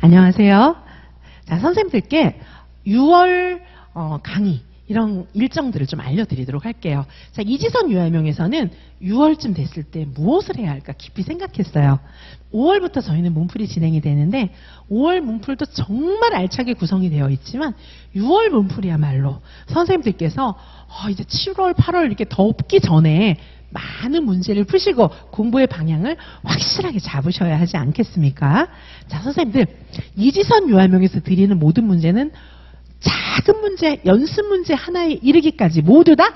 안녕하세요. 자, 선생님들께 6월 어, 강의 이런 일정들을 좀 알려드리도록 할게요. 자, 이지선 유아명에서는 6월쯤 됐을 때 무엇을 해야 할까 깊이 생각했어요. 5월부터 저희는 문풀이 진행이 되는데 5월 문풀도 정말 알차게 구성이 되어 있지만 6월 문풀이야말로 선생님들께서 어, 이제 7월, 8월 이렇게 덥기 전에 많은 문제를 푸시고 공부의 방향을 확실하게 잡으셔야 하지 않겠습니까? 자, 선생님들, 이지선 유아명에서 드리는 모든 문제는 작은 문제, 연습 문제 하나에 이르기까지 모두 다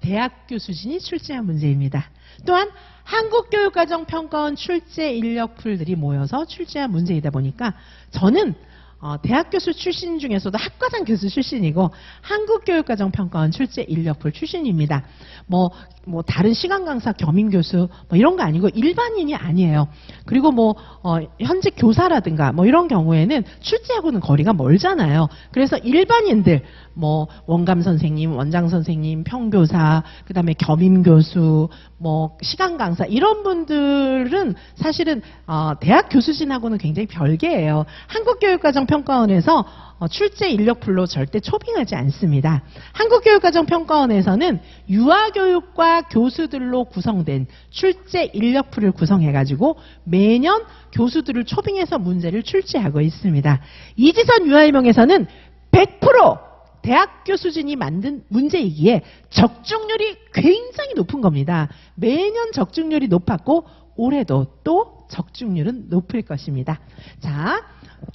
대학교 수준이 출제한 문제입니다. 또한 한국교육과정평가원 출제 인력풀들이 모여서 출제한 문제이다 보니까 저는 어, 대학 교수 출신 중에서도 학과장 교수 출신이고 한국교육과정평가원 출제 인력풀 출신입니다. 뭐, 뭐 다른 시간 강사 겸임 교수 뭐 이런 거 아니고 일반인이 아니에요. 그리고 뭐 어, 현직 교사라든가 뭐 이런 경우에는 출제하고는 거리가 멀잖아요. 그래서 일반인들 뭐 원감 선생님, 원장 선생님, 평교사, 그다음에 겸임 교수, 뭐 시간 강사 이런 분들은 사실은 어, 대학 교수진하고는 굉장히 별개예요. 한국교육과정 평가원에서 어, 출제 인력풀로 절대 초빙하지 않습니다. 한국교육과정평가원에서는 유아교육과 교수들로 구성된 출제 인력풀을 구성해가지고 매년 교수들을 초빙해서 문제를 출제하고 있습니다. 이지선 유아일명에서는 100% 대학교 수준이 만든 문제이기에 적중률이 굉장히 높은 겁니다. 매년 적중률이 높았고 올해도 또 적중률은 높을 것입니다. 자,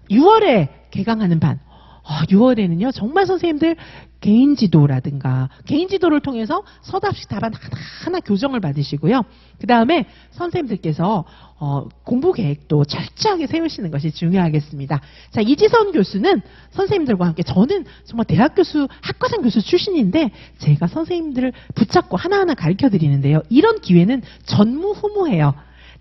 6월에 개강하는 반. 어, 6월에는요, 정말 선생님들 개인 지도라든가, 개인 지도를 통해서 서답식 답안 하나하나 교정을 받으시고요. 그 다음에 선생님들께서, 어, 공부 계획도 철저하게 세우시는 것이 중요하겠습니다. 자, 이지선 교수는 선생님들과 함께, 저는 정말 대학 교수, 학과장 교수 출신인데, 제가 선생님들을 붙잡고 하나하나 가르쳐 드리는데요. 이런 기회는 전무후무해요.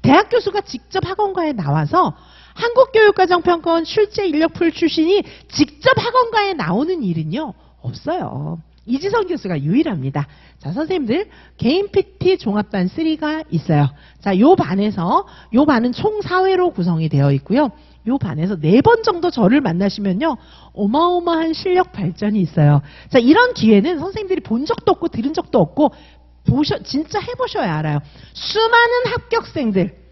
대학 교수가 직접 학원가에 나와서 한국교육과정평가원 출제 인력풀 출신이 직접 학원가에 나오는 일은요 없어요. 이지선 교수가 유일합니다. 자, 선생님들 개인 PT 종합반 3가 있어요. 자, 요 반에서 요 반은 총 4회로 구성이 되어 있고요. 요 반에서 네 번 정도 저를 만나시면요. 어마어마한 실력 발전이 있어요. 자, 이런 기회는 선생님들이 본 적도 없고 들은 적도 없고 보셔 진짜 해 보셔야 알아요. 수많은 합격생들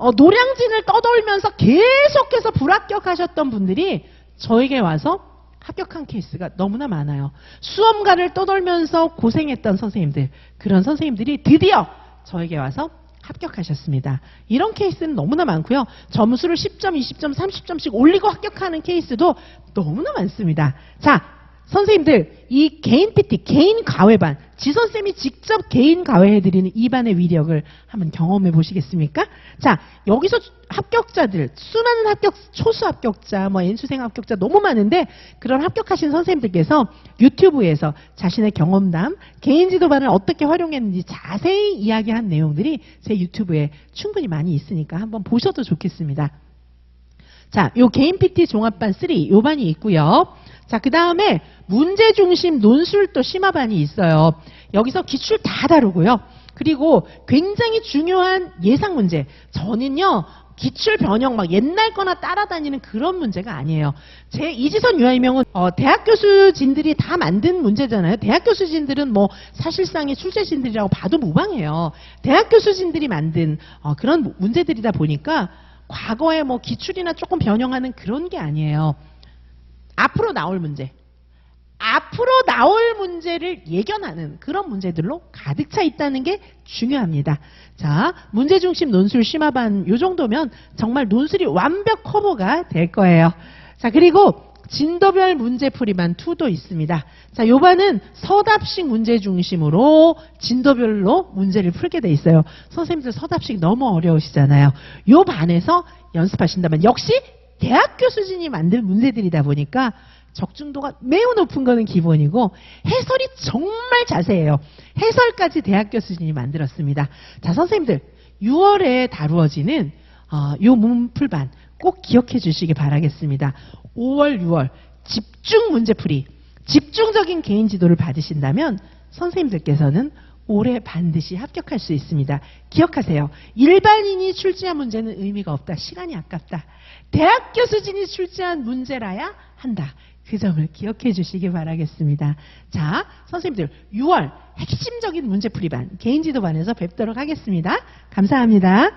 어, 노량진을 떠돌면서 계속해서 불합격하셨던 분들이 저에게 와서 합격한 케이스가 너무나 많아요. 수험가를 떠돌면서 고생했던 선생님들, 그런 선생님들이 드디어 저에게 와서 합격하셨습니다. 이런 케이스는 너무나 많고요. 점수를 10점, 20점, 30점씩 올리고 합격하는 케이스도 너무나 많습니다. 자, 선생님들 이 개인 PT, 개인 과외반, 지선쌤이 직접 개인 과외해드리는 이 반의 위력을 한번 경험해 보시겠습니까? 자, 여기서 합격자들, 수많은 합격, 초수 합격자, 뭐 N수생 합격자 너무 많은데 그런 합격하신 선생님들께서 유튜브에서 자신의 경험담, 개인 지도반을 어떻게 활용했는지 자세히 이야기한 내용들이 제 유튜브에 충분히 많이 있으니까 한번 보셔도 좋겠습니다. 자, 요 개인 PT 종합반 3, 요 반이 있고요. 자, 그 다음에 문제 중심 논술도 심화반이 있어요. 여기서 기출 다 다루고요. 그리고 굉장히 중요한 예상 문제. 저는요, 기출 변형 막 옛날 거나 따라다니는 그런 문제가 아니에요. 제 이지선 유아이명은 어, 대학 교수진들이 다 만든 문제잖아요. 대학 교수진들은 뭐 사실상의 출제진들이라고 봐도 무방해요. 대학 교수진들이 만든 어, 그런 문제들이다 보니까 과거에 뭐 기출이나 조금 변형하는 그런 게 아니에요. 앞으로 나올 문제. 앞으로 나올 문제를 예견하는 그런 문제들로 가득 차 있다는 게 중요합니다. 자, 문제 중심 논술 심화반 요 정도면 정말 논술이 완벽 커버가 될 거예요. 자, 그리고 진도별 문제풀이반 2도 있습니다. 자, 요 반은 서답식 문제 중심으로 진도별로 문제를 풀게 돼 있어요. 선생님들 서답식 너무 어려우시잖아요. 요 반에서 연습하신다면 역시 대학교 수준이 만든 문제들이다 보니까 적중도가 매우 높은 거는 기본이고 해설이 정말 자세해요. 해설까지 대학교 수준이 만들었습니다. 자, 선생님들 6월에 다루어지는 어, 요 문풀반 꼭 기억해 주시기 바라겠습니다. 5월, 6월 집중 문제풀이 집중적인 개인 지도를 받으신다면 선생님들께서는 올해 반드시 합격할 수 있습니다. 기억하세요. 일반인이 출제한 문제는 의미가 없다. 시간이 아깝다. 대학 교수진이 출제한 문제라야 한다. 그 점을 기억해 주시기 바라겠습니다. 자, 선생님들 6월 핵심적인 문제풀이반 개인지도반에서 뵙도록 하겠습니다. 감사합니다.